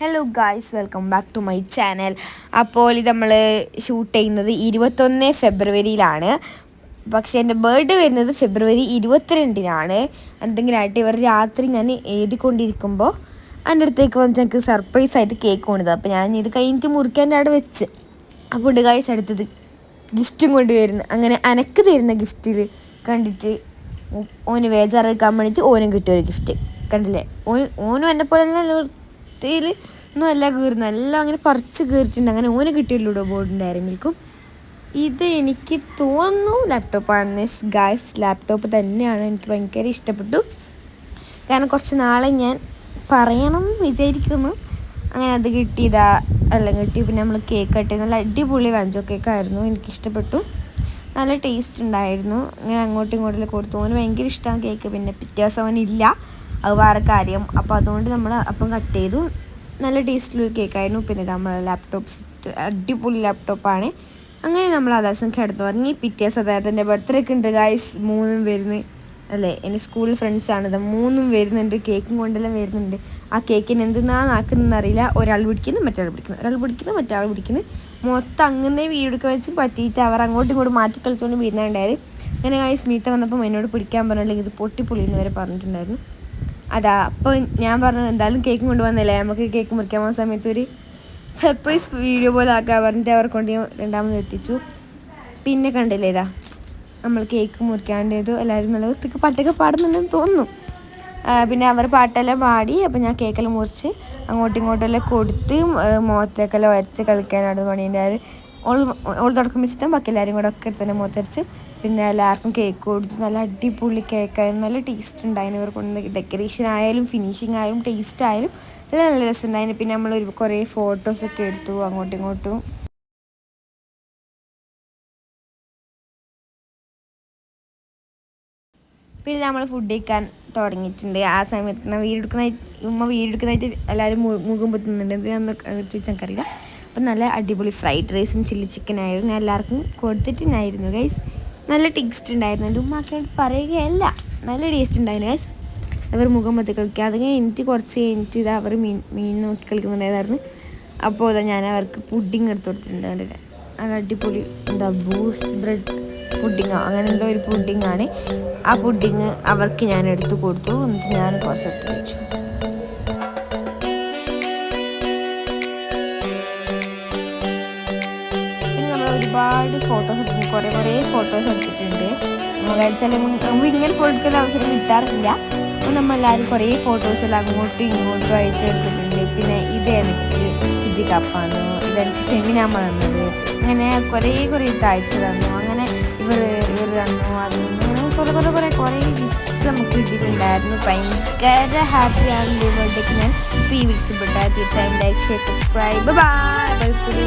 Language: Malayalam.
Hello guys welcome back to my channel അപ്പോൾ ഇത് നമ്മൾ ഷൂട്ട് ചെയ്യുന്നത് ഇരുപത്തൊന്ന് ഫെബ്രുവരിയിലാണ്. പക്ഷേ എന്റെ ബർത്ത്ഡേ വരുന്നത് ഫെബ്രുവരി ഇരുപത്തിരണ്ടിനാണ്. എന്തെങ്കിലുമായിട്ട് ഇവർ രാത്രി ഞാൻ എഴുതിക്കൊണ്ടിരിക്കുമ്പോൾ എന്റെ അടുത്തേക്ക് വന്ന് ഞങ്ങൾക്ക് സർപ്രൈസ് ആയിട്ട് കേക്ക് കൊണ്ടത് അപ്പോൾ ഞാൻ ഇത് കഴിഞ്ഞിട്ട് മുറിക്കാൻ അവിടെ വെച്ച്. അപ്പോൾ ഉണ്ട് ഗായ്സ് അടുത്തത് ഗിഫ്റ്റും കൊണ്ടുവരുന്നു. അങ്ങനെ അനക്ക് തരുന്ന ഗിഫ്റ്റിൽ കണ്ടിട്ട് ഓന് വേജാറെടുക്കാൻ വേണ്ടിയിട്ട് ഓനും കിട്ടിയ ഒരു ഗിഫ്റ്റ് കണ്ടില്ലേ? ഓൻ ഓനും എന്നെ പോലെ തന്നെ വൃത്തിയിൽ ഒന്നും അല്ല കീറുന്നത് എല്ലാം അങ്ങനെ പറിച്ച് കീറിച്ചിട്ടുണ്ട് അങ്ങനെ ഓന് കിട്ടിയല്ലോ ബോർഡിന്റെ ആരെങ്കിലും ഇത് എനിക്ക് തോന്നുന്നു ലാപ്ടോപ്പാണ് ഗായ്സ് ലാപ്ടോപ്പ് തന്നെയാണ്. എനിക്ക് ഭയങ്കര ഇഷ്ടപ്പെട്ടു. കാരണം കുറച്ച് നാളെ ഞാൻ പറയണം എന്ന് വിചാരിക്കുന്നു. അങ്ങനെ അത് കിട്ടിയതാ. എല്ലാം കിട്ടി. പിന്നെ നമ്മൾ കേക്ക് കട്ടി നല്ല അടിപൊളി വഞ്ചോ കേക്കായിരുന്നു എനിക്കിഷ്ടപ്പെട്ടു നല്ല ടേസ്റ്റ് ഉണ്ടായിരുന്നു. അങ്ങനെ അങ്ങോട്ടും ഇങ്ങോട്ടും കൊടുത്തു. അവന് ഭയങ്കര ഇഷ്ടമാണ് കേക്ക് പിന്നെ പിറ്റേ ദിവസം അവനില്ല. അത് വേറെ കാര്യം. അപ്പോൾ അതുകൊണ്ട് നമ്മൾ അപ്പം കട്ട് ചെയ്തു. നല്ല ടേസ്റ്റിലൊരു കേക്കായിരുന്നു പിന്നെ നമ്മൾ ലാപ്ടോപ്പ് സെറ്റ് അടിപൊളി ലാപ്ടോപ്പാണ് അങ്ങനെ നമ്മൾ ആ ദിവസം കിടന്നു തുടങ്ങി പിറ്റേ ദിവസം ബർത്ത്ഡേ ഒക്കെ ഉണ്ട് ഗായ്സ് മൂന്നും വരുന്നത് അല്ലേ? എന്റെ സ്കൂൾ ഫ്രണ്ട്സാണിത് മൂന്നും വരുന്നുണ്ട്. കേക്കും കൊണ്ടെല്ലാം വരുന്നുണ്ട്. ആ കേക്കിന് എന്തെന്നാണ് ആക്കുന്നതെന്ന് അറിയില്ല. ഒരാൾ പിടിക്കുന്നു മറ്റൊരാൾ പിടിക്കുന്നു. ഒരാൾ പിടിക്കുന്നു മറ്റൊരാൾ പിടിക്കുന്നു. മൊത്തം അങ്ങനെ വീടൊക്കെ വെച്ച് പറ്റിയിട്ട് അവർ അങ്ങോട്ടും ഇങ്ങോട്ടും മാറ്റി കളിച്ചുകൊണ്ട് വീഴുന്നുണ്ടായത് അങ്ങനെ ആ സ്മീത്ത വന്നപ്പോൾ എന്നോട് പിടിക്കാൻ പറഞ്ഞില്ലെങ്കിൽ ഇത് പൊട്ടിപ്പൊളിയെന്ന് വരെ പറഞ്ഞിട്ടുണ്ടായിരുന്നു. അതാ അപ്പോൾ ഞാൻ പറഞ്ഞത് എന്തായാലും കേക്ക് കൊണ്ടുവന്നില്ലേ? നമുക്ക് കേക്ക് മുറിക്കാൻ പോകുന്ന സമയത്ത് ഒരു സർപ്രൈസ് വീഡിയോ പോലെ ആക്കാൻ പറഞ്ഞിട്ട് അവർ കൊണ്ട് രണ്ടാമത് എത്തിച്ചു. പിന്നെ കണ്ടില്ലേ ഇതാ നമ്മൾ കേക്ക് മുറിക്കാണ്ടേതു എല്ലാവരും നല്ല വൃത്തിക്ക് പാട്ടൊക്കെ പാടുന്നുണ്ടെന്ന് തോന്നുന്നു. പിന്നെ അവർ പാട്ടെല്ലാം പാടി അപ്പോൾ ഞാൻ കേക്കെല്ലാം മുറിച്ച് അങ്ങോട്ടും ഇങ്ങോട്ടും എല്ലാം കൊടുത്ത് മുഖത്തേക്കെല്ലാം വരച്ച് കളിക്കാനാണ് പണിയുണ്ടായത് ഓൾ ഓൾ തുടക്കം വെച്ചിട്ടും ബാക്കി എല്ലാവരും കൂടെ ഒക്കെ തന്നെ മുഖത്തരച്ച് പിന്നെ എല്ലാവർക്കും കേക്ക് കൊടുത്തു. നല്ല അടിപൊളി കേക്കായിരുന്നു നല്ല ടേസ്റ്റ് ഉണ്ടായിരുന്നു ഇവർ കൊണ്ട് ഡെക്കറേഷൻ ആയാലും ഫിനിഷിങ് ആയാലും ടേസ്റ്റ് ആയാലും നല്ല നല്ല രസമുണ്ടായിരുന്നു. പിന്നെ നമ്മൾ ഒരു കുറേ ഫോട്ടോസൊക്കെ എടുത്തു. അങ്ങോട്ടും ഇങ്ങോട്ടും. പിന്നെ നമ്മൾ ഫുഡ് കഴിക്കാൻ തുടങ്ങിയിട്ടുണ്ട്. ആ സമയത്ത് വീടെടുക്കുന്നതായിട്ട് ഉമ്മ വീടെടുക്കുന്നതായിട്ട് എല്ലാവരും മുഖം പറ്റുന്നുണ്ട് എന്തിനാന്ന് ചോദിച്ചാൽ എനിക്കറിയില്ല. അപ്പം നല്ല അടിപൊളി ഫ്രൈഡ് റൈസും ചില്ലി ചിക്കനായിരുന്നു. എല്ലാവർക്കും കൊടുത്തിട്ടുണ്ടായിരുന്നു ഗൈസ് നല്ല ടേസ്റ്റ് ഉണ്ടായിരുന്നു. എന്റെ ഉമ്മാക്കായിട്ട് പറയുകയല്ല. നല്ല ടേസ്റ്റ് ഉണ്ടായിരുന്നു ഗൈസ് അവർ മുഖം മൊത്തം കളിക്കുക. അത് കഴിഞ്ഞിട്ട് കുറച്ച് കഴിഞ്ഞിട്ട് ഇത് അവർ മീൻ മീൻ നോക്കി കളിക്കുന്നുണ്ടായിരുന്നു അപ്പോൾ അതാ ഞാൻ അവർക്ക് പുഡിങ് എടുത്ത് കൊടുത്തിട്ടുണ്ട് നല്ല അടിപൊളി എന്താ ബൂസ്റ്റ് ബ്രെഡ് പുഡിങ്ങോ അങ്ങനെ എന്തോ ഒരു പുഡിങ്ങാണ് ആ പുഡിങ് അവർക്ക് ഞാൻ എടുത്ത് കൊടുത്തു. എന്നിട്ട് ഞാൻ കുറച്ചെടുത്ത് എടുത്ത് പിന്നെ ഒരുപാട് ഫോട്ടോസ് എടുത്തു കുറേ കുറേ ഫോട്ടോസ് എടുത്തിട്ടുണ്ട്. വെച്ചാൽ നമുക്ക് ഇങ്ങനെ ഫോട്ടോ അവസരം കിട്ടാറില്ല. അപ്പോൾ നമ്മളെല്ലാവരും കുറേ ഫോട്ടോസ് എല്ലാം അങ്ങോട്ടും ഇങ്ങോട്ടും ആയിട്ട് എടുത്തിട്ടുണ്ട്. പിന്നെ ഇത് എനിക്ക് സിദ്ധിക്കപ്പാണ് ഇതെനിക്ക് സെമിനാമ തന്നത്. അങ്ങനെ കുറേ കുറേ താഴ്ച തന്നു. അങ്ങനെ ഇവർ ഇവർ തന്നു അത് അങ്ങനെ കുറേ കുറേ കുറേ കുറേ ഗിഫ്റ്റ്സ് നമുക്ക് കിട്ടിയിട്ടുണ്ടായിരുന്നു. ഭയങ്കര ഹാപ്പിയാണ് ഈ ഞാൻ ഇപ്പോൾ ഈ വിളിച്ചപ്പെട്ട. തീർച്ചയായും ലൈക്ക് ഷെയർ സബ്സ്ക്രൈബ് ബൈ പുതിയ